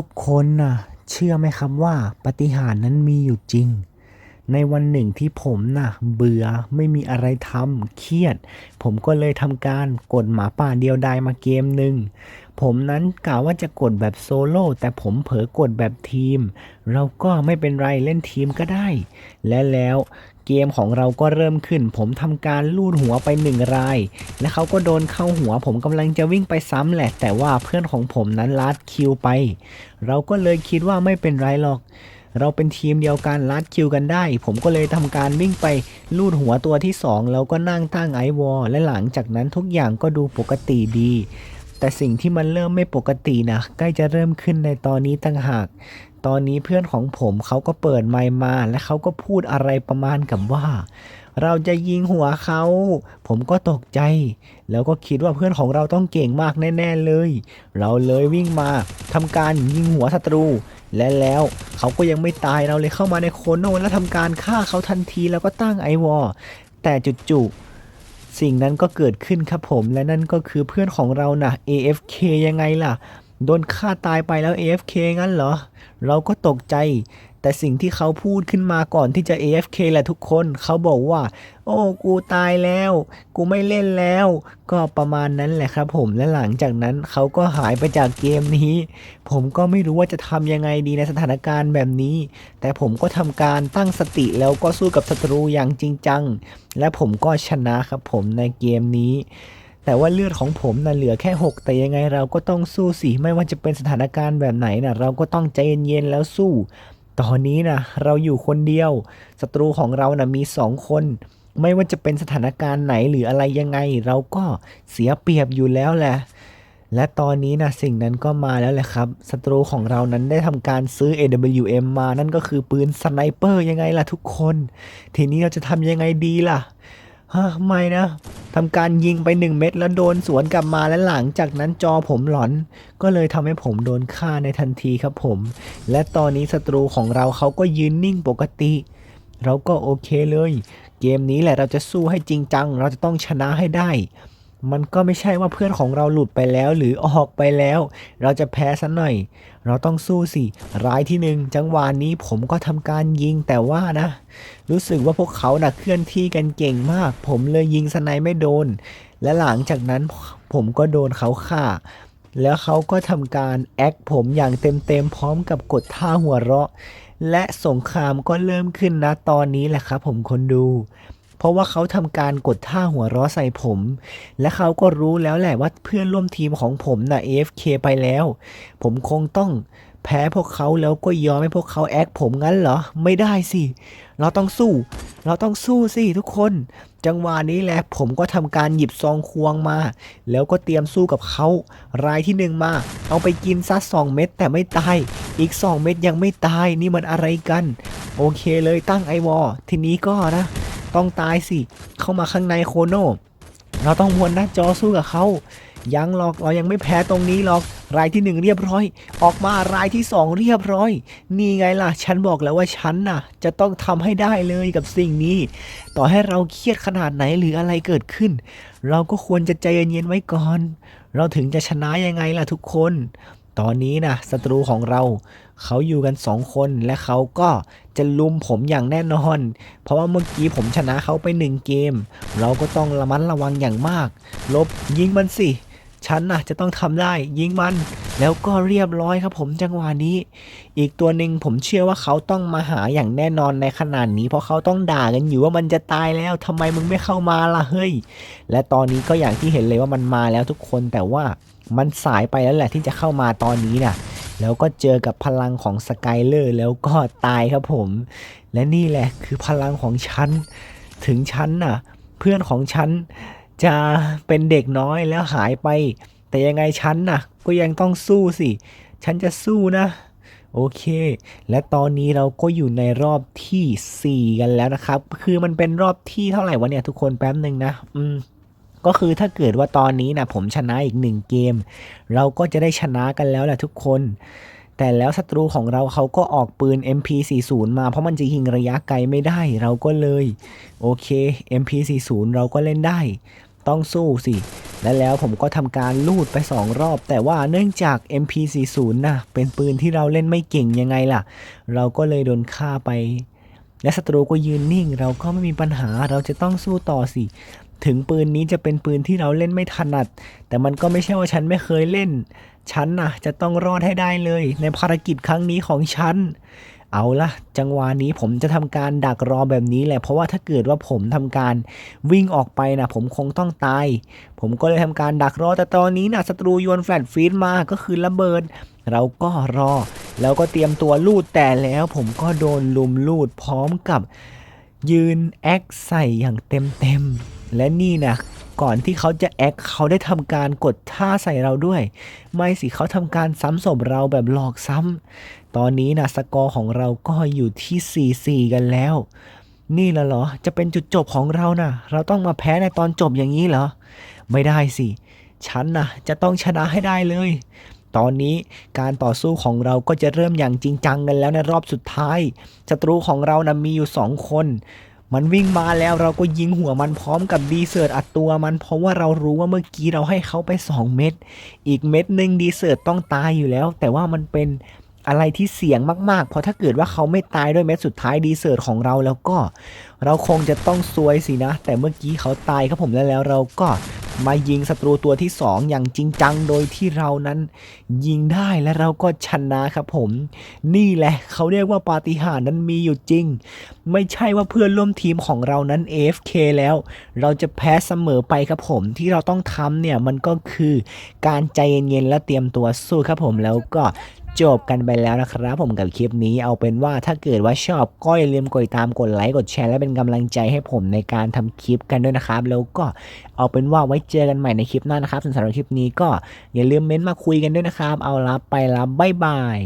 ทุกคนน่ะเชื่อไหมครับว่าปฏิหารนั้นมีอยู่จริง ในวันหนึ่งที่ผมน่ะเบื่อไม่มีอะไรทำเครียด ผมก็เลยทำการกดหมาป่าเดียวดายมาเกมหนึ่ง ผมนั้นกล่าวว่าจะกดแบบโซโล่แต่ผมเผลอกดแบบทีม เราก็ไม่เป็นไรเล่นทีมก็ได้ และแล้วเกมของเราก็เริ่มขึ้น ผมทำการลูดหัวไปหนึ่งราย และเขาก็โดนเข้าหัว ผมกำลังจะวิ่งไปซ้ำแหละ แต่ว่าเพื่อนของผมนั้นลัดคิวไป เราก็เลยคิดว่าไม่เป็นไรหรอก เราเป็นทีมเดียวกันลัดคิวกันได้ ผมก็เลยทำการวิ่งไปลูดหัวตัวที่สองแล้วก็นั่งตั้งไอวอลและหลังจากนั้นทุกอย่างก็ดูปกติดี แต่สิ่งที่มันเริ่มไม่ปกตินะใกล้จะเริ่มขึ้นในตอนนี้ตั้งหาก ตอนนี้เพื่อนของผมเขาก็เปิดไมค์มาและเขาก็พูดอะไรประมาณกับว่า เราจะยิงหัวเขา ผมก็ตกใจ แล้วก็คิดว่าเพื่อนของเราต้องเก่งมากแน่ๆเลย เราเลยวิ่งมาทำการยิงหัวศัตรูและแล้วเขาก็ยังไม่ตายเราเลยเข้ามาในโคโนและทำการฆ่าเขาทันทีแล้วก็ตั้งไอวอแต่จุดๆ สิ่งนั้นก็เกิดขึ้นครับผม และนั่นก็คือเพื่อนของเรานะ AFK ยังไงล่ะ โดนฆ่าตายไปแล้ว AFK งั้นเหรอ เราก็ตกใจ แต่สิ่งที่เขาพูดขึ้นมาก่อนที่จะ AFK แหละทุกคนเขาบอกว่า โอ้กูตายแล้ว กูไม่เล่นแล้ว ก็ประมาณนั้นแหละครับผมและหลังจากนั้นเขาก็หายไปจากเกมนี้ ผมก็ไม่รู้ว่าจะทำยังไงดีในสถานการณ์แบบนี้ แต่ผมก็ทำการตั้งสติแล้วก็สู้กับศัตรูอย่างจริงจัง และผมก็ชนะครับผมในเกมนี้แต่ว่าเลือดของผมน่ะเหลือแค่ 6 แต่ยังไงเราก็ต้องสู้สิ ไม่ว่าจะเป็นสถานการณ์แบบไหนน่ะ เราก็ต้องใจเย็นๆแล้วสู้ ตอนนี้นะเราอยู่คนเดียวศัตรูของเรานะมีสองคน ไม่ว่าจะเป็นสถานการณ์ไหนหรืออะไรยังไง เราก็เสียเปรียบอยู่แล้วแหละ และตอนนี้นะสิ่งนั้นก็มาแล้วแหละครับศัตรูของเรานั้นได้ทำการซื้อ AWM มานั่นก็คือปืนสไนเปอร์ยังไงล่ะทุกคน ทีนี้เราจะทำยังไงดีล่ะ ฮะไม่นะทำการยิงไปหนึ่งเม็ดแล้วโดนสวนกลับมาและหลังจากนั้นจอผมหลอน ก็เลยทำให้ผมโดนฆ่าในทันทีครับผม และตอนนี้ศัตรูของเราเขาก็ยืนนิ่งปกติ เราก็โอเคเลย เกมนี้แหละเราจะสู้ให้จริงจัง เราจะต้องชนะให้ได้ มันก็ไม่ใช่ว่าเพื่อนของเราหลุดไปแล้วหรือออกไปแล้ว เราจะแพ้ซะหน่อย เราต้องสู้สิ รายที่หนึ่งจังหวะนี้ผมก็ทำการยิงแต่ว่านะ รู้สึกว่าพวกเขาน่ะเคลื่อนที่กันเก่งมาก ผมเลยยิงสไนไม่โดน และหลังจากนั้นผมก็โดนเขาฆ่า แล้วเขาก็ทำการแอคผมอย่างเต็มๆพร้อมกับกดท่าหัวเราะ และสงครามก็เริ่มขึ้นนะตอนนี้แหละครับผมคนดู เพราะว่าเขาทำการกดท่าหัวเราะใส่ผม และเขาก็รู้แล้วแหละว่าเพื่อนร่วมทีมของผมนะ่ะ AFK ไปแล้ว ผมคงต้องแพ้พวกเขาแล้วก็ยอมให้พวกเขาแอคผมงั้นเหรอ ไม่ได้สิ เราต้องสู้ เราต้องสู้สิทุกคน จังหวะนี้แหละผมก็ทำการหยิบซองควงมา แล้วก็เตรียมสู้กับเขารายที่หนึ่งมา เอาไปกินซะสองเม็ดแต่ไม่ตาย อีกสองเม็ดยังไม่ตายนี่มันอะไรกัน โอเคเลยตั้งไอวอทีนี้ก็นะ ต้องตายสิ เข้ามาข้างในโคโนเราต้องวนหน้าจอสู้กับเขายังหรอกเรายังไม่แพ้ตรงนี้หรอก รายที่หนึ่งเรียบร้อย ออกมารายที่สองเรียบร้อย นี่ไงล่ะ ฉันบอกแล้วว่าฉันน่ะ จะต้องทำให้ได้เลยกับสิ่งนี้ ต่อให้เราเครียดขนาดไหนหรืออะไรเกิดขึ้น เราก็ควรจะใจเย็นๆไว้ก่อน เราถึงจะชนะยังไงล่ะทุกคน ตอนนี้นะศัตรูของเราเขาอยู่กันสองคนและเขาก็จะลุมผมอย่างแน่นอน เพราะว่าเมื่อกี้ผมชนะเขาไปหนึ่งเกม เราก็ต้องระมัดระวังอย่างมาก ลบยิงมันสิ ฉันน่ะจะต้องทำได้ยิงมัน แล้วก็เรียบร้อยครับผมจังหวะนี้ อีกตัวหนึ่งผมเชื่อว่าเขาต้องมาหาอย่างแน่นอนในขนาดนี้ เพราะเขาต้องด่ากันอยู่ว่ามันจะตายแล้วทำไมมึงไม่เข้ามาล่ะเฮ้ย และตอนนี้ก็อย่างที่เห็นเลยว่ามันมาแล้วทุกคนแต่ว่ามันสายไปแล้วแหละที่จะเข้ามาตอนนี้น่ะแล้วก็เจอกับพลังของสกายเลอร์แล้วก็ตายครับผม และนี่แหละคือพลังของฉัน ถึงฉันน่ะ เพื่อนของฉันจะเป็นเด็กน้อยแล้วหายไป แต่ยังไงฉันน่ะ ก็ยังต้องสู้สิ ฉันจะสู้นะ โอเค และตอนนี้เราก็อยู่ในรอบทีสี่ 4 กันแล้วนะครับ คือมันเป็นรอบที่เท่าไหร่วะเนี่ยทุกคนแป๊บหนึ่งนะ อืมก็คือถ้าเกิดว่าตอนนี้นะผมชนะอีกหนึ่งเกม เราก็จะได้ชนะกันแล้วแหละทุกคน แต่แล้วศัตรูของเราเขาก็ออกปืน MP40 มาเพราะมันจะยิงระยะไกลไม่ได้เราก็เลย โอเค MP40 เราก็เล่นได้ ต้องสู้สิ และแล้วผมก็ทำการลูดไป 2 รอบ แต่ว่าเนื่องจาก MP40 น่ะเป็นปืนที่เราเล่นไม่เก่งยังไงล่ะ เราก็เลยโดนฆ่าไป และศัตรูก็ยืนนิ่ง เราก็ไม่มีปัญหาเราจะต้องสู้ต่อสิ ถึงปืนนี้จะเป็นปืนที่เราเล่นไม่ถนัด แต่มันก็ไม่ใช่ว่าฉันไม่เคยเล่น ฉันน่ะจะต้องรอดให้ได้เลย ในภารกิจครั้งนี้ของฉัน เอาละจังหวะนี้ผมจะทำการดักรอแบบนี้แหละเพราะว่าถ้าเกิดว่าผมทำการวิ่งออกไปนะผมคงต้องตาย ผมก็เลยทำการดักรอแต่ตอนนี้นะศัตรูโยนแฟลชฟีดมาก็คือระเบิด เราก็รอ แล้วก็เตรียมตัวลูดแต่แล้วผมก็โดนลุมลูดพร้อมกับยืนแอคใส่อย่างเต็มเต็มๆและนี่นะ ก่อนที่เขาจะแอคเขาได้ทำการกดท่าใส่เราด้วย ไม่สิเขาทำการซ้ำศพเราแบบหลอกซ้ำตอนนี้นะสกอร์ของเราก็อยู่ที่4-4กันแล้ว นี่ละเหรอจะเป็นจุดจบของเรานะเราต้องมาแพ้ในตอนจบอย่างนี้เหรอ ไม่ได้สิฉันนะจะต้องชนะให้ได้เลย ตอนนี้การต่อสู้ของเราก็จะเริ่มอย่างจริงจังกันแล้วในรอบสุดท้ายศัตรูของเรานะมีอยู่สองคน มันวิ่งมาแล้วเราก็ยิงหัวมันพร้อมกับดีเซิร์ตอัดตัวมันเพราะว่าเรารู้ว่าเมื่อกี้เราให้เขาไป 2 เม็ดอีกเม็ดหนึ่งดีเซิร์ตต้องตายอยู่แล้ว แต่ว่ามันเป็นอะไรที่เสี่ยงมากๆ เพราะถ้าเกิดว่าเขาไม่ตายด้วยเม็ดสุดท้ายดีเซิร์ตของเราแล้วก็ เราคงจะต้องซวยสินะ แต่เมื่อกี้เขาตายครับผมแล้วแล้วเราก็ มายิงศัตรูตัวที่ 2 อย่างจริงจังโดยที่เรานั้นยิงได้และเราก็ชนะครับผม นี่แหละเขาเรียกว่าปาฏิหาริย์นั้นมีอยู่จริง ไม่ใช่ว่าเพื่อนร่วมทีมของเรานั้น AFK แล้ว เราจะแพ้เสมอไปครับผม ที่เราต้องทำเนี่ยมันก็คือการใจเย็นๆและเตรียมตัวสู้ครับผมแล้วก็ จบกันไปแล้วนะครับ ผมกับคลิปนี้เอาเป็นว่าถ้าเกิดว่าชอบก็อย่าลืมกดติดตามกดไลค์กดแชร์และเป็นกำลังใจให้ผมในการทำคลิปกันด้วยนะครับ แล้วก็เอาเป็นว่าไว้เจอกันใหม่ในคลิปหน้านะครับสำหรับคลิปนี้ก็อย่าลืมเม้นต์มาคุยกันด้วยนะครับ เอาลับไปละบ๊ายบาย